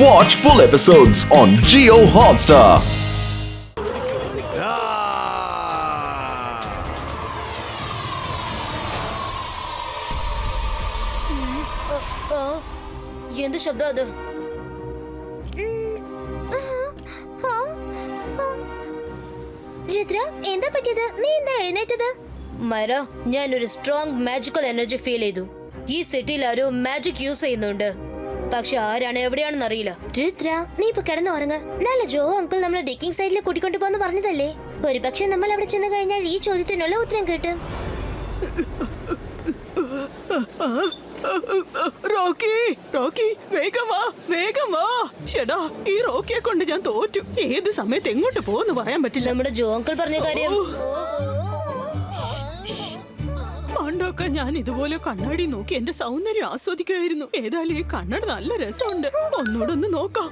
Watch full episodes on Geo Hotstar. ആ, എന്ത് ശബ്ദ അത്? രുദ്ര എന്താ പറ്റിയത്? നീ എന്താ എഴുന്നേറ്റത്? മര ഞാൻ ഒരു സ്ട്രോങ് മാജിക്കൽ എനർജി ഫീൽ ചെയ്തു. ഈ സിറ്റിയിൽ ആരോ മാജിക് യൂസ് ചെയ്യുന്നുണ്ട്. പക്ഷെ ആരാണ് എവിടെയാണെന്ന് അറിയില്ല. രുദ്ര നീ ഇപ്പൊ കിടന്നു ഉറങ്ങ. നല്ല ജോ അങ്കിൾ നമ്മളെ ഡിക്കിംഗ് സൈഡിൽ കൂട്ടിക്കൊണ്ടു പോന്ന് പറഞ്ഞതല്ലേ? ഒരു പക്ഷെ നമ്മൾ അവിടെ ചെന്ന് കഴിഞ്ഞാൽ ഈ ചോദ്യത്തിനുള്ള ഉത്തരം കിട്ടും. റോക്കി റോക്കി വേഗം വാ വേഗം വാ. ഷെടാ ഈ റോക്കിയെ കൊണ്ട് ഞാൻ തോറ്റു. ഏത് സമയത്ത് എങ്ങോട്ട് പോകുന്നു പറയാൻ പറ്റില്ല. നമ്മുടെ ജോ അങ്കിൾ പറഞ്ഞ കാര്യം. പണ്ടൊക്കെ ഞാൻ ഇതുപോലെ കണ്ണാടി നോക്കി എന്റെ സൗന്ദര്യം ആസ്വദിക്കുമായിരുന്നു ഏതായാലും ഈ കണ്ണട നല്ല രസമുണ്ട്. ഒന്നുകൂടൊന്ന് നോക്കാം.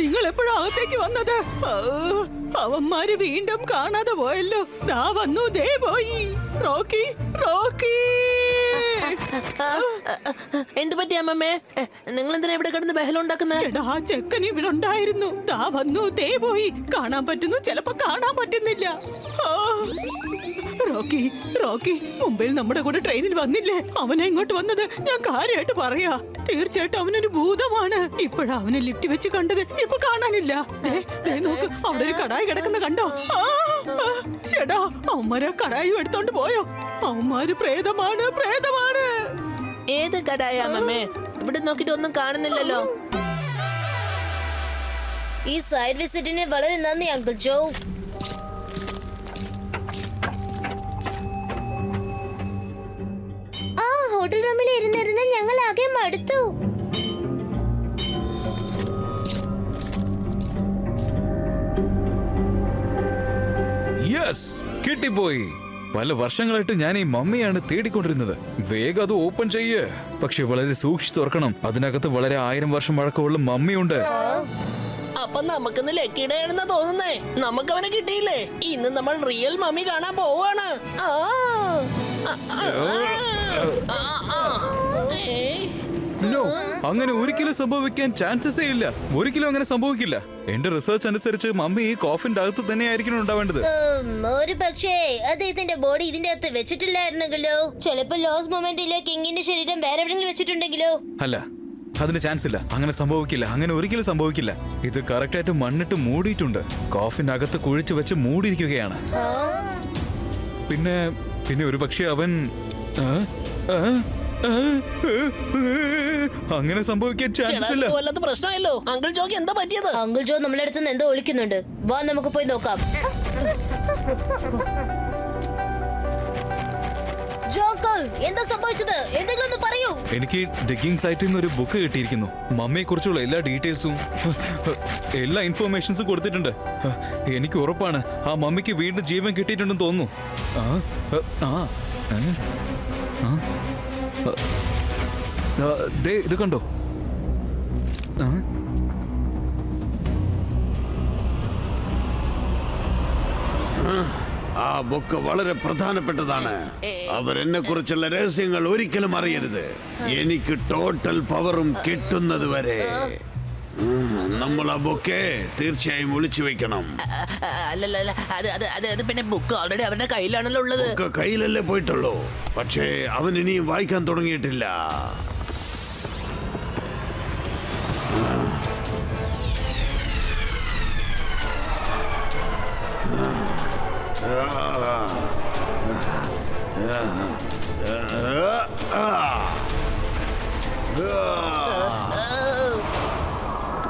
നിങ്ങൾ എപ്പോഴാ അകത്തേക്ക് വന്നത്? അവന്മാര് വീണ്ടും കാണാതെ പോയല്ലോ. ദാ വന്നു. ദേ പോയി. Rocky Rocky. എന്ത് പറ്റി അമ്മമ്മേ? നിങ്ങൾ എന്തിനാ ഇവിടെ കിടന്ന് എടാ ആ ചെക്കൻ ഇവിടെ ഉണ്ടായിരുന്നു. ദാ വന്നു ദേ പോയി. കാണാൻ പറ്റുന്നു ചിലപ്പോ കാണാൻ പറ്റുന്നില്ല. റോക്കി റോക്കി മുംബൈയിൽ നമ്മുടെ കൂടെ ട്രെയിനിൽ വന്നില്ലേ? അവനെ ഇങ്ങോട്ട് വന്നത്. ഞാൻ കാര്യമായിട്ട് പറയാ. തീർച്ചയായിട്ടും അവനൊരു ഭൂതമാണ്. ഇപ്പോഴാ അവനെ ലിഫ്റ്റ് വെച്ച് കണ്ടത്. ഇപ്പൊ കാണാനില്ല. നോക്ക് അവിടെ ഒരു കടായി കിടക്കുന്ന കണ്ടോ? ചേടാ അവന്മാരെ കടായും എടുത്തോണ്ട് പോയോ? അവന്മാര് പ്രേതമാണ് പ്രേതമാണ്. ഏത് കടായ അമ്മമ്മേ? ഇവിടെ നോക്കിട്ട് ഒന്നും കാണുന്നില്ലല്ലോ. ഈ സൈഡ് വിസിറ്റിന് വളരെ നന്ദി അങ്കിൾ ജോ. ആ ഹോട്ടൽ റൂമിൽ ഇരുന്നിരുന്ന് ഞങ്ങൾ ആകെ മടുത്തു. യെസ് കിട്ടിപ്പോയി. പല വർഷങ്ങളായിട്ട് ഞാൻ ഈ മമ്മിയാണ് തേടിക്കൊണ്ടിരുന്നത്. വേഗം അത് ഓപ്പൺ ചെയ്യേ. പക്ഷെ വളരെ സൂക്ഷിച്ചു തുറക്കണം. അതിനകത്ത് വളരെ ആയിരം വർഷം പഴക്കമുള്ള മമ്മിയുണ്ട്. അപ്പൊ നമുക്കിന്ന് ലക്കിടയാണെന്ന് തോന്നുന്നേ. നമുക്ക് അവനെ കിട്ടിയില്ലേ? ഇന്ന് നമ്മൾ റിയൽ മമ്മി കാണാൻ പോവാണ്. ആ. ആ, ആ. നോ അങ്ങനെ ഒരിക്കലും സംഭവിക്കാൻ ചാൻസസേ ഇല്ല. ഒരിക്കലും അങ്ങനെ സംഭവിക്കില്ല. എന്റെ റിസർച്ച് അനുസരിച്ച് മമ്മി ഈ കോഫിന്റെ അകത്ത് തന്നെയായിരിക്കണം ഉണ്ടാവേണ്ടത്. ഒരു പക്ഷേ അദ്ദേഹത്തിന്റെ ബോഡി ഇതിന്റെ അകത്ത് വെച്ചിട്ടില്ലായിരുന്നെങ്കിലോ? ചിലപ്പോ ലോസ് മൊമെന്റിലെ കിങ്ങിന്റെ ശരീരം വേറെ എവിടെയെങ്കിലും വെച്ചിട്ടുണ്ടെങ്കിലോ? അല്ല അതിന് ചാൻസ് ഇല്ല. അങ്ങനെ സംഭവിക്കില്ല. അങ്ങനെ ഒരിക്കലും സംഭവിക്കില്ല. ഇത് കറക്റ്റ് ആയിട്ട് മണ്ണിട്ട് മൂടിയിട്ടുണ്ട്. കോഫിന്റെ അകത്ത് കുഴിച്ചു വെച്ച് മൂടിയിരിക്കുകയാണ്. പിന്നെ പിന്നെ ഒരു പക്ഷേ അവൻ ആ? ആ? ആ? അങ്ങനെ സംഭവിക്കാൻ ചാൻസ് ഇല്ല. വല്ലാത്ത പ്രശ്നമല്ലോ അങ്കിൾ ജോക്ക് എന്താ പറ്റിയത്? അങ്കിൾ ജോ നമ്മളെ അടുത്ത് നിന്ന് എന്തോ ഒളിക്കുന്നുണ്ട് വാ നമുക്ക് പോയി നോക്കാം. ജോക്കൽ എന്താ സംഭവിച്ചത്? എന്തെങ്കിലും ഒന്ന് പറയൂ. എനിക്ക് ഡിഗിങ് സൈറ്റിൽ നിന്ന് ഒരു ബുക്ക് കിട്ടിയിരിക്കുന്നു. മമ്മിയെ കുറിച്ചുള്ള എല്ലാ ഡീറ്റെയിൽസും എല്ലാ ഇൻഫോർമേഷൻസും കൊടുത്തിട്ടുണ്ട്. എനിക്ക് ഉറപ്പാണ് ആ മമ്മിക്ക് വീണ്ടും ജീവൻ കിട്ടിയിട്ടുണ്ടെന്ന് തോന്നുന്നു. ആ ആ ആ? ദേ, ഇത് കണ്ടോ? ആ. ആ ബുക്ക് വളരെ പ്രധാനപ്പെട്ടതാണ്. അവരെന്നെ കുറിച്ചുള്ള രഹസ്യങ്ങൾ ഒരിക്കലും അറിയരുത്. എനിക്ക് ടോട്ടൽ പവറും കിട്ടുന്നത് വരെ. നമ്മൾ ആ ബുക്കെ തീർച്ചയായും ഒളിച്ചു വെക്കണം അല്ലല്ല അത് അത് അത് അത് പിന്നെ ബുക്ക് ഓൾറെഡി അവരുടെ കയ്യിലാണല്ലോ ഉള്ളത്. ബുക്ക് കയ്യിലല്ലേ പോയിട്ടുള്ളൂ. പക്ഷേ അവൻ ഇനിയും വായിക്കാൻ തുടങ്ങിയിട്ടില്ല.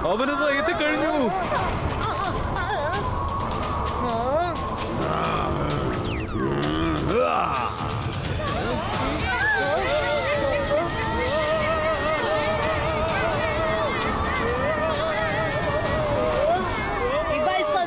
അവനത് എത്തിക്കഴിഞ്ഞു ആ, Ibaiska,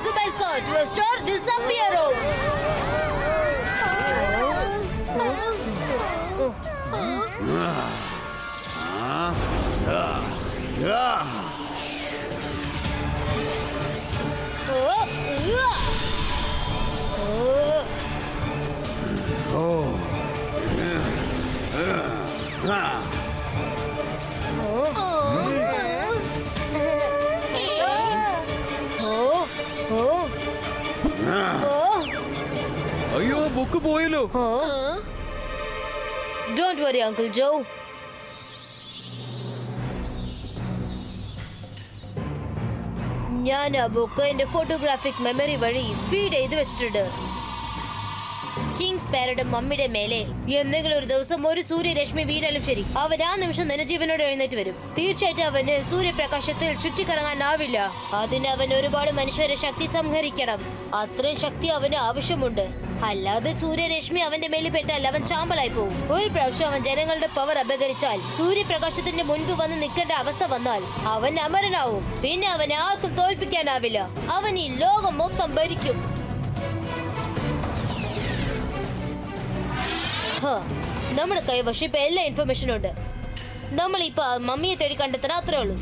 അയ്യോ ബുക്ക് പോയല്ലോ. ഡോണ്ട് വറി അങ്കിൾ ജോ ഞാൻ ആ ബുക്ക് എന്റെ ഫോട്ടോഗ്രാഫിക് മെമ്മറി വഴി ഫീഡ് ചെയ്ത് വെച്ചിട്ടുണ്ട്. കിങ്സ് പേരുടെ മമ്മിയുടെ മേലെ എന്തെങ്കിലും ഒരു ദിവസം ഒരു സൂര്യരശ്മി വീണാലും ശരി. അവൻ ആ നിമിഷം നിലജീവനോട് ജീവനോട് എഴുന്നേറ്റ് വരും. തീർച്ചയായിട്ടും അവന് സൂര്യപ്രകാശത്തിൽ ചുറ്റിക്കറങ്ങാനാവില്ല. അതിന് അവൻ ഒരുപാട് മനുഷ്യരെ ശക്തി സംഹരിക്കണം. അത്രയും ശക്തി അവന് ആവശ്യമുണ്ട്. അല്ലാതെ സൂര്യരശ്മി അവന്റെ മേലിൽ പെട്ടാൽ അവൻ ചാമ്പലായി പോകും ഒരു പ്രാവശ്യം അവൻ ജനങ്ങളുടെ പവർ അപകരിച്ചാൽ സൂര്യപ്രകാശത്തിന്റെ മുൻപ് വന്ന് നിൽക്കേണ്ട അവസ്ഥ വന്നാൽ അവൻ അമരനാവും. പിന്നെ അവനെ ആർക്കും തോൽപ്പിക്കാനാവില്ല. അവൻ ഈ ലോകം മൊത്തം ഭരിക്കും. നമ്മുടെ കൈവശം ഇപ്പൊ എല്ലാ ഇൻഫർമേഷനും ഉണ്ട്. നമ്മൾ ഇപ്പൊ മമ്മിയെ തേടി കണ്ടെത്താൻ അത്രേ ഉള്ളൂ.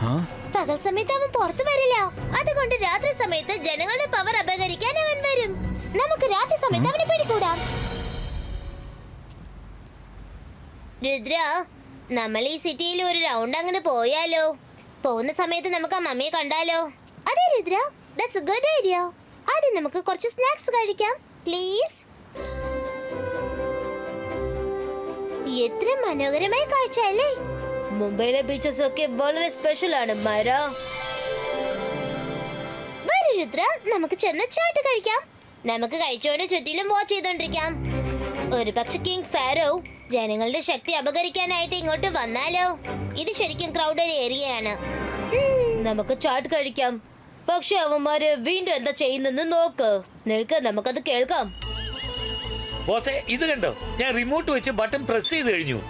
ആ? പകൽ സമയത്ത് അവൻ പുറത്തു വരില്ല. അതുകൊണ്ട് രാത്രി സമയത്ത് ജനങ്ങളുടെ പവർ അപകരിക്കാൻ അവൻ വരും. നമുക്ക് രാത്രി സമയത്ത് അവനെ പിടികൂടാം. രുദ്ര നമ്മൾ ഈ സിറ്റിയിൽ ഒരു റൗണ്ട് അങ്ങനെ പോയാലോ? പോകുന്ന സമയത്ത് നമുക്ക് ആ മമ്മിയെ കണ്ടാലോ? അതെ Rudra. That's a good idea ആദ്യം നമുക്ക് കുറച്ച് സ്നാക്സ് കഴിക്കാം. പ്ലീസ് എത്ര മനോഹരമായ കാഴ്ച അല്ലേ മുംബൈയിലെ ബീച്ചസ് ഒക്കെ വളരെ സ്പെഷ്യൽ ആണ് മര. വരൂ രുദ്ര നമുക്ക് ചെന്ന ചാട്ട് കഴിക്കാം. നമുക്ക് കഴിച്ചുകൊണ്ട് ചുറ്റിലും വാച്ച് ചെയ്തോണ്ടിരിക്കാം. ഒരു പക്ഷെ കിങ് ഫാരോ ജനങ്ങളുടെ ശക്തി അപകരിക്കാനായിട്ട് ഇങ്ങോട്ട് വന്നാലോ? ഇത് ശരിക്കും ക്രൗഡഡ് ഏരിയയാണ് നമുക്ക് ചാട്ട് കഴിക്കാം. പക്ഷെ അവന്മാര് വീണ്ടും എന്താ ചെയ്യുന്നെന്ന് നോക്ക്. നിൽക്ക് നമുക്കത് കേൾക്കാം. ബോസേ ഇത് കണ്ടോ? ഞാൻ റിമോട്ട് വെച്ച് ബട്ടൺ പ്രസ് ചെയ്ത് കഴിഞ്ഞു.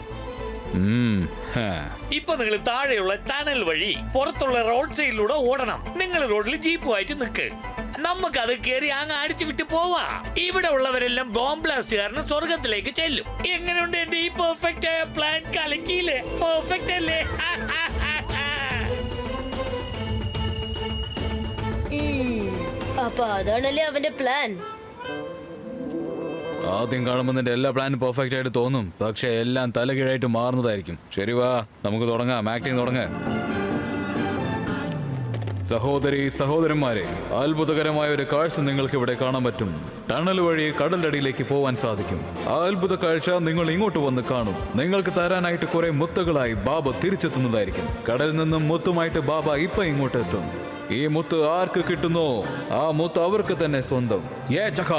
ഇപ്പൊ നിങ്ങൾ താഴെയുള്ള ടണൽ വഴി പുറത്തുള്ള റോഡ് സൈഡിലൂടെ ഓടണം. നിങ്ങൾ റോഡിൽ ജീപ്പുമായിട്ട് നിൽക്ക് നമുക്കത് കയറി അങ്ങ് അടിച്ചു വിട്ട് പോവാ. ഇവിടെ ഉള്ളവരെല്ലാം ബോംബ് ബ്ലാസ്റ്റ് കാരണം സ്വർഗത്തിലേക്ക് ചെല്ലും. എങ്ങനെയുണ്ട് എന്റെ ഈ പെർഫെക്റ്റ് ആയ പ്ലാൻ കലക്കിയില്ലേ? പെർഫെക്റ്റ് അല്ലേ. അപ്പൊ അതാണല്ലേ അവന്റെ പ്ലാൻ ആദ്യം കാണുമ്പോൾ നിന്റെ എല്ലാ പ്ലാനും പെർഫെക്റ്റ് ആയിട്ട് തോന്നും. പക്ഷെ എല്ലാം തലകീഴായിട്ട് മാറുന്നതായിരിക്കും. ശരി വാ നമുക്ക് തുടങ്ങാം. ആക്ടിങ് തുടങ്ങാം. സഹോദരി സഹോദരന്മാരെ അത്ഭുതകരമായ ഒരു കാഴ്ച നിങ്ങൾക്ക് ഇവിടെ കാണാൻ പറ്റും. ടണൽ വഴി കടലിന്റെ അടിയിലേക്ക് പോവാൻ സാധിക്കും. ആ അത്ഭുത കാഴ്ച നിങ്ങൾ ഇങ്ങോട്ട് വന്ന് കാണും. നിങ്ങൾക്ക് തരാനായിട്ട് കുറെ മുത്തുകളായി ബാബ തിരിച്ചെത്തുന്നതായിരിക്കും. കടലിൽ നിന്നും മുത്തുമായിട്ട് ബാബ ഇപ്പൊ ഇങ്ങോട്ട് എത്തും. ഈ മുത്ത് ആർക്ക് കിട്ടുന്നോ? ആ മുത്ത് അവർക്ക് തന്നെ സ്വന്തം. ഏ ചക്ക.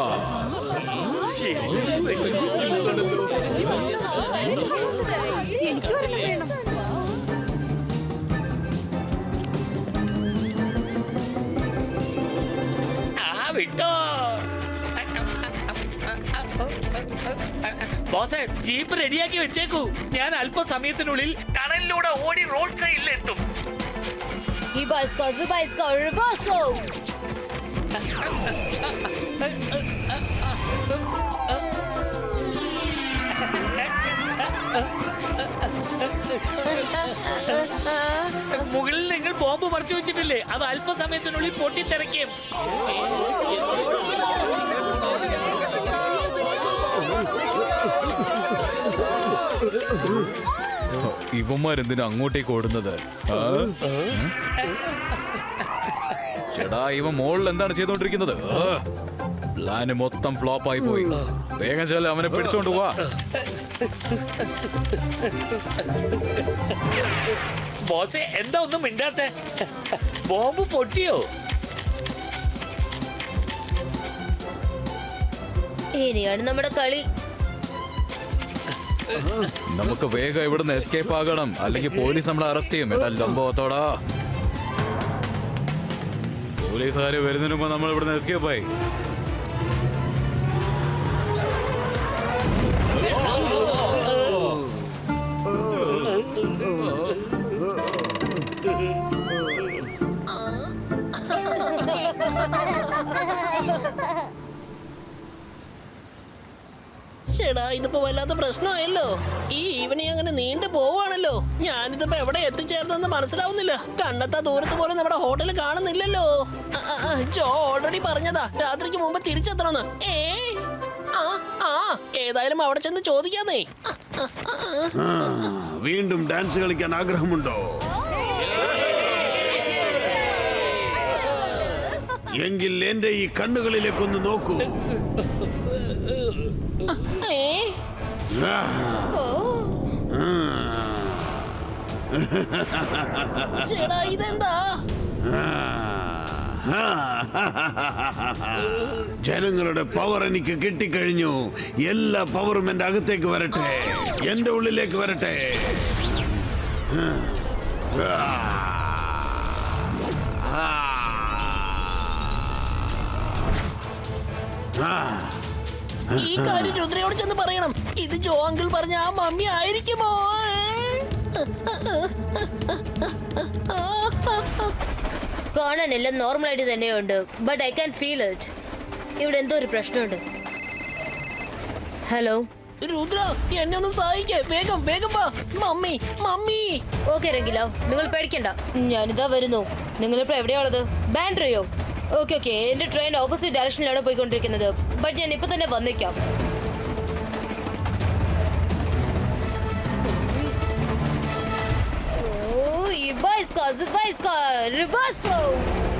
വിട്ടോ. ബോസേ ജീപ്പ് റെഡിയാക്കി വെച്ചേക്കൂ. ഞാൻ അല്പസമയത്തിനുള്ളിൽ ടണലിലൂടെ ഓടി റോഡ് സൈഡിൽ ബൈസ്കോ ബൈസ്കോ റിവേഴ്സോ മുകളിൽ നിങ്ങൾ ബോംബ് പറിച്ചു വെച്ചിട്ടില്ലേ? അത് അല്പസമയത്തിനുള്ളിൽ പൊട്ടിത്തെറിക്കും. ഇവന്മാരെന്തിനാ അങ്ങോട്ടേക്ക് ഓടുന്നത്? ചേടാ ഇവ മോളിൽ എന്താണ് ചെയ്തോണ്ടിരിക്കുന്നത്. പ്ലാന് മൊത്തം ഫ്ലോപ്പ് ആയി പോയി. വേഗം ചെല്ല അവനെ പിടിച്ചോണ്ട് പോവാ ബോസേ എന്താ ഒന്നും മിണ്ടാത്തെ? ബോംബ് പൊട്ടിയോ? ഇനിയാണ് നമ്മുടെ കളി. നമുക്ക് വേഗം ഇവിടുന്ന് എസ്കേപ്പ് ആകണം. അല്ലെങ്കിൽ പോലീസ് നമ്മളെ അറസ്റ്റ് ചെയ്യും. എടാ ലംബോത്തോടാ പോലീസുകാർ വരുന്നതിന് മുമ്പ് നമ്മൾ ഇവിടുന്ന് എസ്കേപ്പ് ആയി. ചേടാ ഇതിപ്പോ വല്ലാത്ത പ്രശ്നമായല്ലോ. ഈ ഈവനിങ് അങ്ങനെ നീണ്ടു പോവാണല്ലോ ഞാനിതിപ്പോ എവിടെ എത്തിച്ചേർന്നെന്ന് മനസ്സിലാവുന്നില്ല. കണ്ണത്താ ദൂരത്ത് പോലും നമ്മുടെ ഹോട്ടൽ കാണുന്നില്ലല്ലോ. ജോ ഓൾറെഡി പറഞ്ഞതാ. രാത്രിക്ക് മുമ്പ് തിരിച്ചെത്തണമെന്ന്. ഏ? ആ ആ ഏതായാലും അവിടെ ചെന്ന് ചോദിക്കാന്നേ. വീണ്ടും ഡാൻസ് കളിക്കാൻ ആഗ്രഹമുണ്ടോ? എങ്കിൽ എന്റെ ഈ കണ്ണുകളിലേക്കൊന്ന് നോക്കൂ. ചേടാ ഇതെന്താ? ജനങ്ങളുടെ പവർ എനിക്ക് കിട്ടിക്കഴിഞ്ഞു. എല്ലാ പവറും എന്റെ അകത്തേക്ക് വരട്ടെ. എന്റെ ഉള്ളിലേക്ക് വരട്ടെ. ആ. ഈ കാര്യം രുദ്രയോട് ചെന്ന് പറയണം. ഇത് ജോ അങ്കിൾ പറഞ്ഞ ആ മമ്മി ആയിരിക്കുമോ? കാണാനെല്ലാം നോർമൽ ആയിട്ട് തന്നെയുണ്ട് but I can feel it ഇവിടെ എന്തോ ഒരു പ്രശ്നമുണ്ട്. ഹലോ രുദ്ര എന്നെ ഒന്ന് സഹായിക്കേ. വേഗം വേഗം വാ. Mummy mummy. ഓക്കെ രംഗില. നിങ്ങൾ പേടിക്കണ്ട. ഞാനിതാ വരുന്നു. നിങ്ങളിപ്പോ എവിടെയാളത് ബാൻഡ്രയോ ഓക്കെ ഓക്കെ എന്റെ ട്രെയിൻ ഓപ്പോസിറ്റ് ഡയറക്ഷനിലാണ് പോയിക്കൊണ്ടിരിക്കുന്നത്. ബട്ട് ഞാൻ ഇപ്പൊ തന്നെ വന്നേക്കാം. ഓ, ഇബ് reverse Ribasso.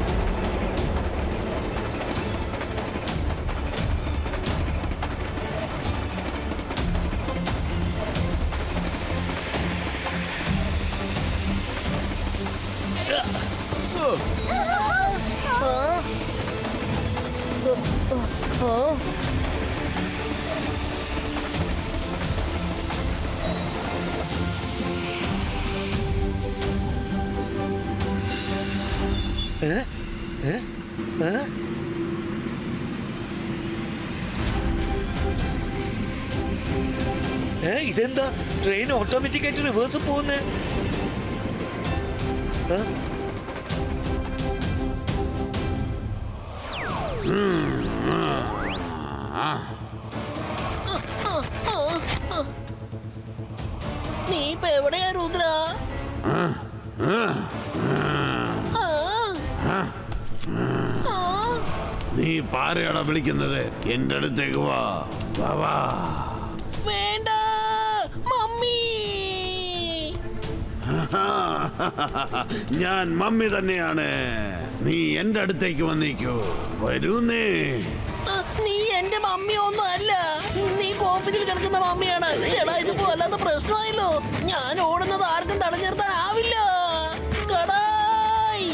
Oh, oh, oh. ഏ ഇതെന്താ ട്രെയിൻ ഓട്ടോമാറ്റിക് ആയിട്ട് റിവേഴ്സ് പോകുന്നേ നീ ഇപ്പൊ എവിടെയാ രുദ്ര. നീ പാരയാടാ വിളിക്കുന്നത്. എന്റെ അടുത്തേക്ക് വാ. വാ വേണ്ട മമ്മി. ഞാൻ മമ്മി തന്നെയാണ്. നീ എന്റെ അടുത്തേക്ക് വന്നേക്കൂ. വരൂന്നേ. നീ എന്റെ മമ്മി ഒന്നും അല്ല. നീ കോഫിനിൽ കിടക്കുന്ന മമ്മിയാണ്. എടാ ഇത് പോലാത്ത പ്രശ്നമായല്ലോ. ഞാൻ ഓടുന്നത് ആർക്കും തടഞ്ഞു നിർത്താനാവില്ല കടായ്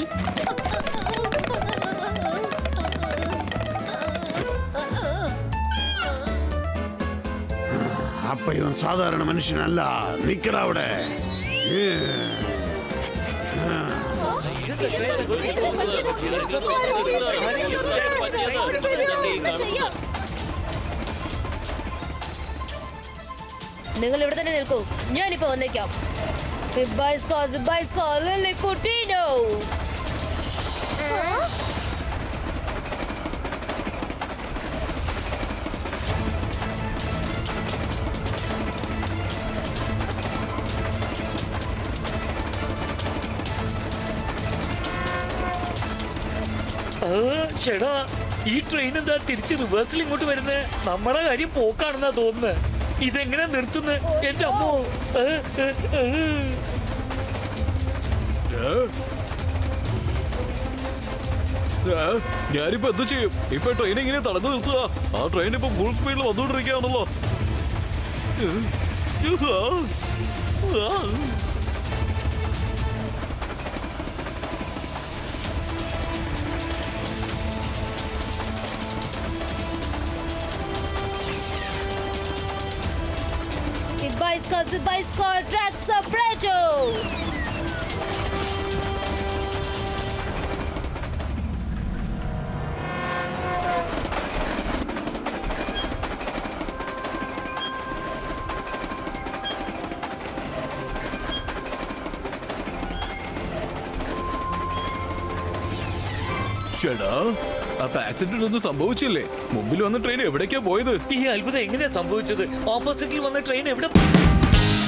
അപ്പൊ ഇവൻ സാധാരണ മനുഷ്യനല്ല. നിക്കടാ അവിടെ. ഏ. നിങ്ങൾ ഇവിടെ തന്നെ നിൽക്കൂ. ഞാനിപ്പോ വന്നേക്കാം. ചേടാ ഈ ട്രെയിൻ എന്താ തിരിച്ച് റിവേഴ്സിൽ ഇങ്ങോട്ട് വരുന്നത് നമ്മുടെ കാര്യം പോക്കാണെന്നാ തോന്നുന്നത് ഇതെങ്ങനെ നിർത്തുന്നത് എന്റെ അമ്മോ. ഞാനിപ്പോ എന്ത് ചെയ്യും? ഇപ്പൊ ട്രെയിൻ ഇങ്ങനെ തടഞ്ഞു നിർത്തുക ആ ട്രെയിൻ ഇപ്പൊ ഫുൾ സ്പീഡിൽ വന്നുകൊണ്ടിരിക്കുകയാണല്ലോ. Ibaiska, Zibaiska, track separato. ചേടാ അപ്പൊ ആക്സിഡന്റ് ഒന്നും സംഭവിച്ചില്ലേ? മുമ്പിൽ വന്ന ട്രെയിൻ എവിടേക്കാ പോയത്? ഈ അത്ഭുതം എങ്ങനെയാ സംഭവിച്ചത്? ഓപ്പോസിറ്റിൽ വന്ന ട്രെയിൻ എവിടെ